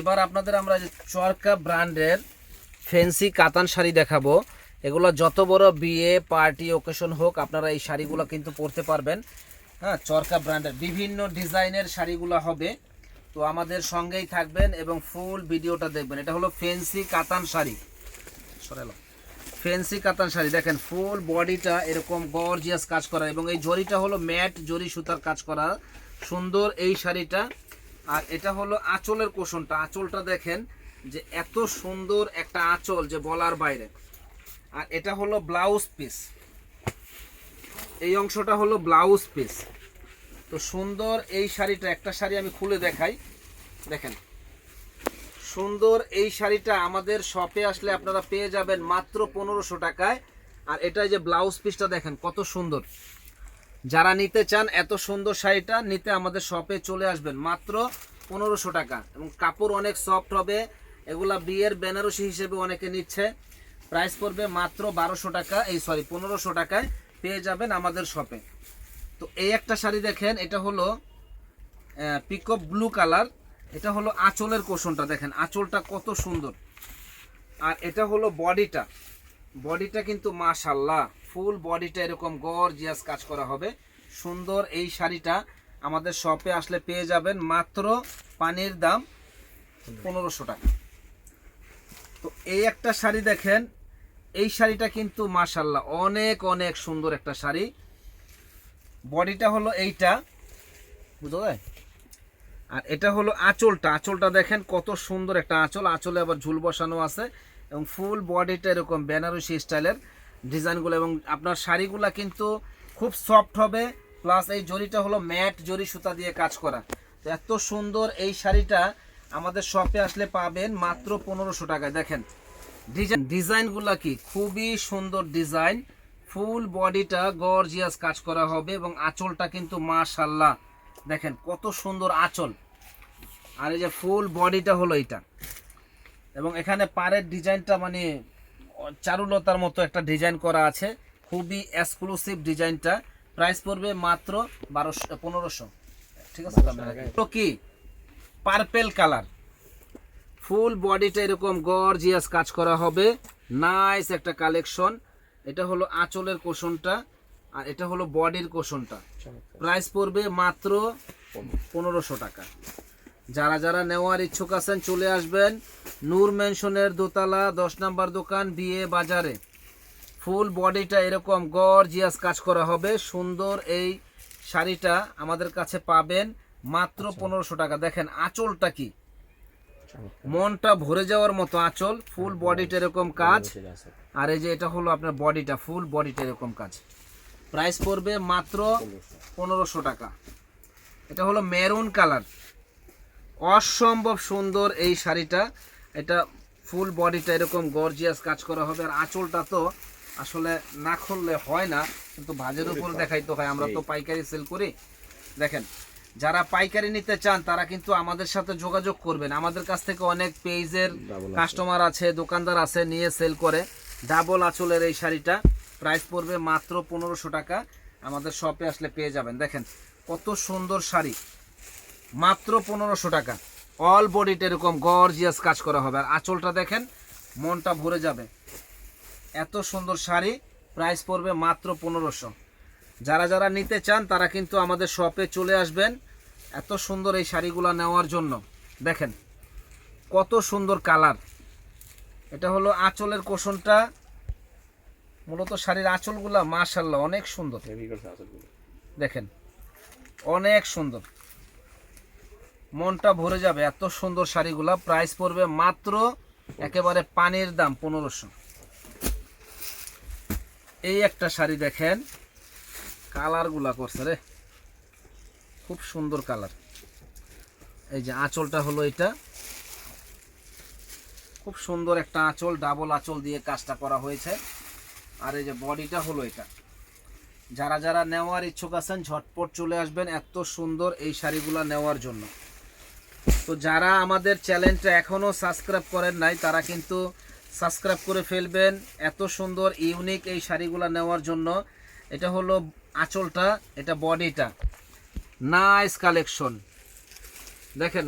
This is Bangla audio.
এবার আপনাদের আমরা চরকা ব্র্যান্ডের ফ্যান্সি কাতান শাড়ি দেখাবো। এগুলো যত বড় বিয়ে, পার্টি ওকেশন হোক, আপনারা এই শাড়িগুলো কিন্তু পরতে পারবেন। হ্যাঁ চরকা ব্র্যান্ডের বিভিন্ন ডিজাইনের শাড়িগুলো হবে। তো আমাদের সঙ্গেই থাকবেন এবং ফুল ভিডিওটা দেখবেন। এটা হলো ফ্যান্সি কাতান শাড়ি। সরালাম ফ্যান্সি কাতান শাড়ি, দেখেন, ফুল বডিটা এরকম গর্জিয়াস কাজ করা এবং এই জরিটা হলো ম্যাট জরি সুতার কাজ করা। সুন্দর এই শাড়িটা আর এটা হলো আঁচলের কোষণটা। আঁচলটা দেখেন যে এত সুন্দর একটা আঁচল যে বলার বাইরে। আর এটা হলো ব্লাউজ পিস। এই অংশটা হলো ব্লাউজ পিস। তো সুন্দর এই শাড়িটা, একটা শাড়ি আমি খুলে দেখাই। দেখেন, সুন্দর এই শাড়িটা আমাদের শপে আসলে আপনারা পেয়ে যাবেন মাত্র পনেরোশো টাকায়। আর এটা যে ব্লাউজ পিসটা দেখেন, কত সুন্দর। যারা নিতে চান এত সুন্দর শাড়িটা নিতে আমাদের শপে চলে আসবেন। মাত্র পনেরোশো টাকা। এবং কাপড় অনেক সফট হবে। এগুলা বিয়ের বেনারসি হিসেবে অনেকে নিচ্ছে। প্রাইস পড়বে মাত্র বারোশো টাকা। এই সরি পনেরোশো টাকায় পেয়ে যাবেন আমাদের শপে তো এই একটা শাড়ি দেখেন, এটা হলো পিকঅপ ব্লু কালার এটা হলো আঁচলের কোষণটা দেখেন। আঁচলটা কত সুন্দর। আর এটা হলো বডিটা। বডিটা কিন্তু মাশাল্লাহ। ফুল বডিটা এরকম গর্জিয়াস কাজ করা হবে। সুন্দর এই শাড়িটা আমাদের শপে আসলে পেয়ে যাবেন মাত্র পানির দাম পনেরোশো টাকা। তো এই একটা শাড়ি দেখেন, এই শাড়িটা কিন্তু মাশাল্লাহ অনেক অনেক সুন্দর একটা শাড়ি। বডিটা হলো এইটা, বুঝতে আর এটা হলো আঁচলটা আঁচলটা দেখেন কত সুন্দর একটা আঁচল। আঁচলে আবার ঝুল বসানো আছে এবং ফুল বডিটা এরকম বেনারসি স্টাইলের। ডিজাইনগুলো এবং আপনার শাড়িগুলো কিন্তু খুব সফট হবে প্লাস এই জরিটা হলো ম্যাট জরি সুতা দিয়ে কাজ করা। তো এত সুন্দর এই শাড়িটা আমাদের শপে আসলে পাবেন মাত্র পনেরোশো টাকায়। দেখেন, ডিজাইন, ডিজাইনগুলো কি? খুবই সুন্দর ডিজাইন। ফুল বডিটা গর্জিয়াস কাজ করা হবে এবং আঁচলটা কিন্তু মাশাল্লাহ দেখেন, কত সুন্দর আঁচল। আর এই যে ফুল বডিটা হলো এটা এবং এখানে পাড়ের ডিজাইনটা মানে চারুলতার মতো একটা ডিজাইন করা আছে। খুবই এক্সক্লুসিভ ডিজাইনটা। প্রাইস পড়বে মাত্র বারোশো পনেরোশো। ঠিক আছে তো কি? পার্পেল কালার ফুল বডিটা এরকম গর্জিয়াস কাজ করা হবে। নাইস একটা কালেকশন এটা হলো আঁচলের কোষণটা আর এটা হলো বডির কোষণটা। প্রাইস পড়বে মাত্র পনেরোশো টাকা। যারা যারা নেওয়ার ইচ্ছুক আছেন চলে আসবেন। নূর মেনশনের দোতলা দশ নাম্বার দোকান বিয়ে বাজারে। ফুল বডিটা এরকম গর্জিয়াস কাজ করা হবে। সুন্দর এই শাড়িটা আমাদের কাছে পাবেন মাত্র পনেরোশো টাকা। দেখেন আঁচলটা কি? মনটা ভরে যাওয়ার মতো আঁচল। ফুল বডিটা এরকম কাজ। আর এই যে এটা হলো আপনার বডিটা ফুল বডিটা এরকম কাজ। প্রাইস পড়বে মাত্র পনেরোশো টাকা। এটা হলো মেরুন কালার। অসম্ভব সুন্দর এই শাড়িটা। এটা ফুল বডিটা এরকম গর্জিয়াস কাজ করা হবে। আর আঁচলটা তো আসলে না খুললে হয় না কিন্তু ভাজের উপর দেখাইতে হয়। আমরা তো পাইকারি সেল করি। দেখেন যারা পাইকারি নিতে চান তারা কিন্তু আমাদের সাথে যোগাযোগ করবেন। আমাদের কাছ থেকে অনেক পেজের কাস্টমার আছে দোকানদার আছে নিয়ে সেল করে। ডাবল আঁচলের এই শাড়িটা। প্রাইস পড়বে মাত্র পনেরোশো টাকা। আমাদের শপে আসলে পেয়ে যাবেন। দেখেন কত সুন্দর শাড়ি। মাত্র পনেরোশো টাকা। অল বডিতে এরকম গর্জিয়াস কাজ করা হবে। আর আঁচলটা দেখেন মনটা ভরে যাবে। এত সুন্দর শাড়ি প্রাইস পড়বে মাত্র পনেরোশো। যারা যারা নিতে চান তারা কিন্তু আমাদের শপে চলে আসবেন এত সুন্দর এই শাড়িগুলো নেওয়ার জন্য। দেখেন কত সুন্দর কালার। এটা হলো আঁচলের কোষণটা। মূলত শাড়ির আঁচলগুলা মাশাল্লাহ অনেক সুন্দর। দেখেন অনেক সুন্দর। মনটা ভরে যাবে এত সুন্দর শাড়িগুলা। প্রাইস পড়বে মাত্র একেবারে পানির দাম, পনেরোশো। এই একটা শাড়ি দেখেন, কালারগুলা করছে রে। খুব সুন্দর কালার। এই যে আঁচলটা হলো এটা। খুব সুন্দর একটা আঁচল, ডাবল আঁচল দিয়ে কাজটা করা হয়েছে। আর এই যে বডিটা হলো এটা। যারা যারা নেওয়ার ইচ্ছুক আছেন, ঝটপট চলে আসবেন এত সুন্দর এই শাড়িগুলো নেওয়ার জন্য। তো যারা আমাদের চ্যানেলটা এখনও সাবস্ক্রাইব করেন নাই, তারা কিন্তু সাবস্ক্রাইব করে ফেলবেন এত সুন্দর, ইউনিক এই শাড়িগুলো নেওয়ার জন্য। এটা হলো আঁচলটা, এটা বডিটা। নাইস কালেকশন দেখেন